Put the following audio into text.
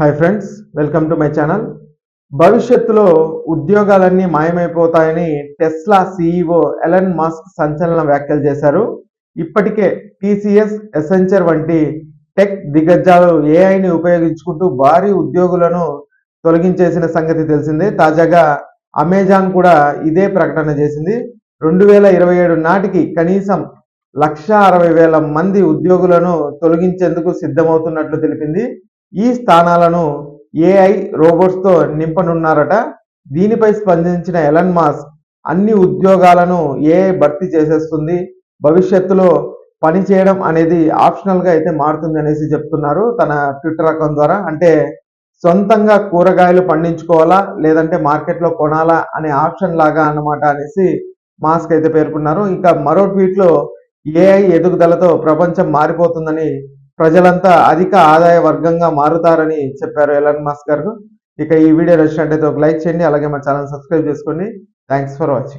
Hi friends welcome to my channel భవిష్యత్తులో ఉద్యోగాలన్నీ మాయమైపోతాయని టెస్లా సీఈఓ ఎలన్ మాస్క్ సంచలన వ్యాఖ్యలు చేశారు. ఇప్పటికే టీసీఎస్ ఎసెంచర్ వంటి టెక్ దిగ్గజాలు ఏఐని ఉపయోగించుకుంటూ భారీ ఉద్యోగులను తొలగించేసిన సంగతి తెలిసిందే. తాజాగా అమెజాన్ కూడా ఇదే ప్రకటన చేసింది. రెండు వేల ఇరవై ఏడు నాటికి కనీసం లక్ష అరవై వేల మంది ఉద్యోగులను తొలగించేందుకు సిద్ధమవుతున్నట్లు తెలిపింది. ఈ స్థానాలను ఏఐ రోబోట్స్తో నింపనున్నారట. దీనిపై స్పందించిన ఎలన్ మాస్క్ అన్ని ఉద్యోగాలను ఏఐ భర్తీ చేసేస్తుంది. భవిష్యత్తులో పని చేయడం అనేది ఆప్షనల్గా అయితే మారుతుంది అనేసి చెప్తున్నారు తన ట్విట్టర్ అకౌంట్ ద్వారా. అంటే సొంతంగా కూరగాయలు పండించుకోవాలా లేదంటే మార్కెట్లో కొనాలా అనే ఆప్షన్ లాగా అన్నమాట అనేసి మాస్క్ అయితే పేర్కొన్నారు. ఇంకా మరో ట్వీట్లో ఏఐ ఎదుగుదలతో ప్రపంచం మారిపోతుందని ప్రజలంతా అధిక ఆదాయ వర్గంగా మారుతారని చెప్పారు ఎలన్ మాస్క్ గారు. ఇక ఈ వీడియో నచ్చినట్టయితే ఒక లైక్ చేయండి అలాగే మా ఛానల్ సబ్స్క్రైబ్ చేసుకోండి. Thanks for watching.